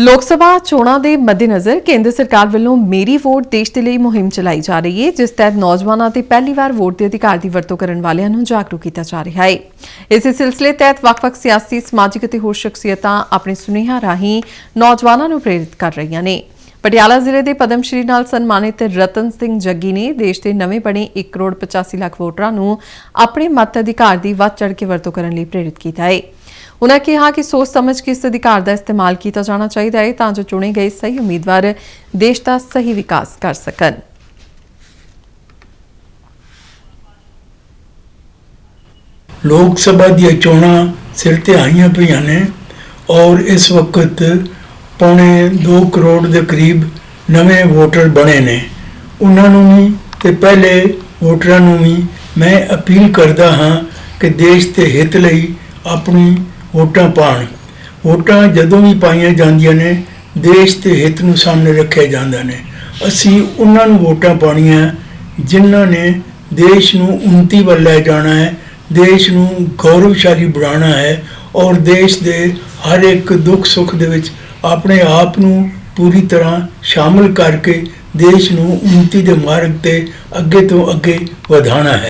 ਲੋਕ ਸਭਾ ਚੋਣਾਂ ਦੇ ਮੱਦੇਨਜ਼ਰ ਕੇਂਦਰ ਸਰਕਾਰ ਵੱਲੋਂ ਮੇਰੀ ਵੋਟ ਦੇਸ਼ ਦੇ ਲਈ ਮੁਹਿੰਮ ਚਲਾਈ ਜਾ ਰਹੀ ਹੈ, ਜਿਸ ਤਹਿਤ ਨੌਜਵਾਨਾਂ ਤੇ ਪਹਿਲੀ ਵਾਰ ਵੋਟ ਦੇ ਅਧਿਕਾਰ ਦੀ ਵਰਤੋਂ ਕਰਨ ਵਾਲਿਆਂ ਨੂੰ ਜਾਗਰੂਕ ਕੀਤਾ ਜਾ ਰਿਹਾ ਹੈ। ਇਸੇ ਸਿਲਸਿਲੇ ਤਹਿਤ ਵੱਖ-ਵੱਖ ਸਿਆਸੀ, ਸਮਾਜਿਕ ਅਤੇ ਹੋਰ ਸ਼ਖਸੀਅਤਾਂ ਆਪਣੇ ਸੁਨੇਹਾ ਰਾਹੀਂ ਨੌਜਵਾਨਾਂ ਨੂੰ ਪ੍ਰੇਰਿਤ ਕਰ ਰਹੀਆਂ ਨੇ। ਪਟਿਆਲਾ ਜ਼ਿਲ੍ਹੇ ਦੇ ਪਦਮ ਸ਼੍ਰੀ ਨਾਲ ਸਨਮਾਨਿਤ ਰਤਨ ਸਿੰਘ ਜੱਗੀ ਨੇ ਦੇਸ਼ ਦੇ ਨਵੇਂ ਬਣੇ 1 ਕਰੋੜ 85 ਲੱਖ ਵੋਟਰਾਂ ਨੂੰ ਆਪਣੇ ਮਤ ਅਧਿਕਾਰ ਦੀ ਵੱਧ ਚੜ੍ਹ ਕੇ ਵਰਤੋਂ ਕਰਨ ਲਈ ਪ੍ਰੇਰਿਤ ਕੀਤਾ ਹੈ। ਉਨ੍ਹਾਂ ਕਿਹਾ ਕਿ ਸੋਚ ਸਮਝ ਕੇ ਇਸ ਅਧਿਕਾਰ ਦਾ ਇਸਤੇਮਾਲ ਕੀਤਾ ਜਾਣਾ ਚਾਹੀਦਾ ਹੈ ਤਾਂ ਜੋ ਚੁਣੇ ਗਏ ਸਹੀ ਉਮੀਦਵਾਰ ਦੇਸ਼ ਦਾ ਸਹੀ ਵਿਕਾਸ ਕਰ ਸਕਣ। ਲੋਕ ਸਭਾ ਦੀਆਂ ਚੋਣਾਂ ਸਿਰ ਤੇ ਆਈਆਂ ਪਈਆਂ ਨੇ ਔਰ ਇਸ ਵਕਤ ਪੌਣੇ 2 ਕਰੋੜ ਦੇ ਕਰੀਬ ਨਵੇਂ ਵੋਟਰ ਬਣੇ ਨੇ। ਉਹਨਾਂ ਨੂੰ ਵੀ ਤੇ ਪਹਿਲੇ ਵੋਟਰਾਂ ਨੂੰ ਵੀ ਮੈਂ ਅਪੀਲ ਕਰਦਾ ਹਾਂ ਕਿ ਦੇਸ਼ ਦੇ ਹਿੱਤ ਲਈ ਆਪਣੀ ਵੋਟਾਂ ਪਾਣ ਵੋਟਾਂ ਜਦੋਂ ਵੀ ਪਾਈਆਂ ਜਾਂਦੀਆਂ ਨੇ, ਦੇਸ਼ ਦੇ ਹਿੱਤ ਨੂੰ ਸਾਹਮਣੇ ਰੱਖਿਆ ਜਾਂਦਾ ਨੇ। ਅਸੀਂ ਉਹਨਾਂ ਨੂੰ ਵੋਟਾਂ ਪਾਣੀਆਂ ਜਿਨ੍ਹਾਂ ਨੇ ਦੇਸ਼ ਨੂੰ ਉਨਤੀ ਵੱਲ ਲੈ ਜਾਣਾ ਹੈ, ਦੇਸ਼ ਨੂੰ ਗੌਰਵਸ਼ਾਲੀ ਬਣਾਉਣਾ ਹੈ ਔਰ ਦੇਸ਼ ਦੇ ਹਰ ਇੱਕ ਦੁੱਖ ਸੁੱਖ ਦੇ ਵਿੱਚ ਆਪਣੇ ਆਪ ਨੂੰ ਪੂਰੀ ਤਰ੍ਹਾਂ ਸ਼ਾਮਲ ਕਰਕੇ ਦੇਸ਼ ਨੂੰ ਉਨਤੀ ਦੇ ਮਾਰਗ ਤੇ ਅੱਗੇ ਤੋਂ ਅੱਗੇ ਵਧਾਣਾ ਹੈ।